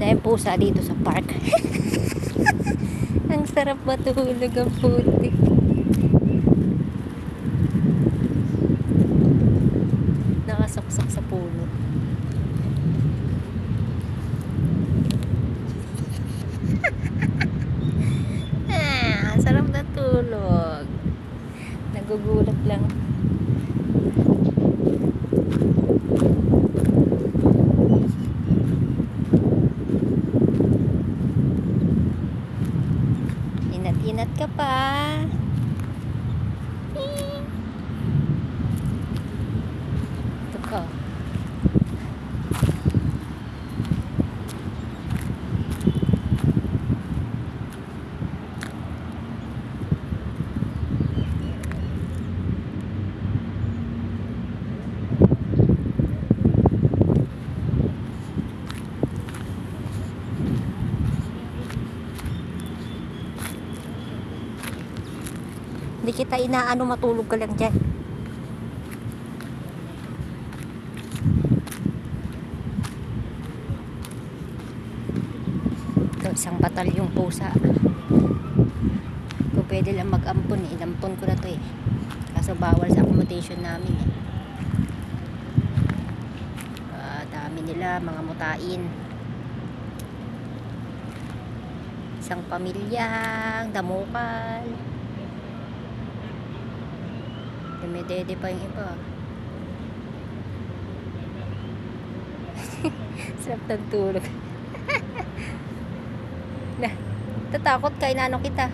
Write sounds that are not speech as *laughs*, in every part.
Dahil pusa dito sa park. *laughs* ang sarap matulog ang putik. Nakasaksak sa puno. *laughs* ah, sarap na tulog. Nagugulat lang. Inat-inat ka pa. Ito ka. Hindi kita inaano matulog ka lang dyan. Ito, isang batalyong pusa. Kung pwede lang mag-ampon eh. Inampon ko na to eh. Kaso bawal sa accommodation namin eh. Ah, dami nila, mga mutain. Isang pamilyang damukal. Dumidede pa yung iba. *laughs* Sarap ng tulog. *laughs* na, tatakot ka, inano kita.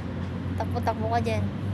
Takbo-takbo ka dyan.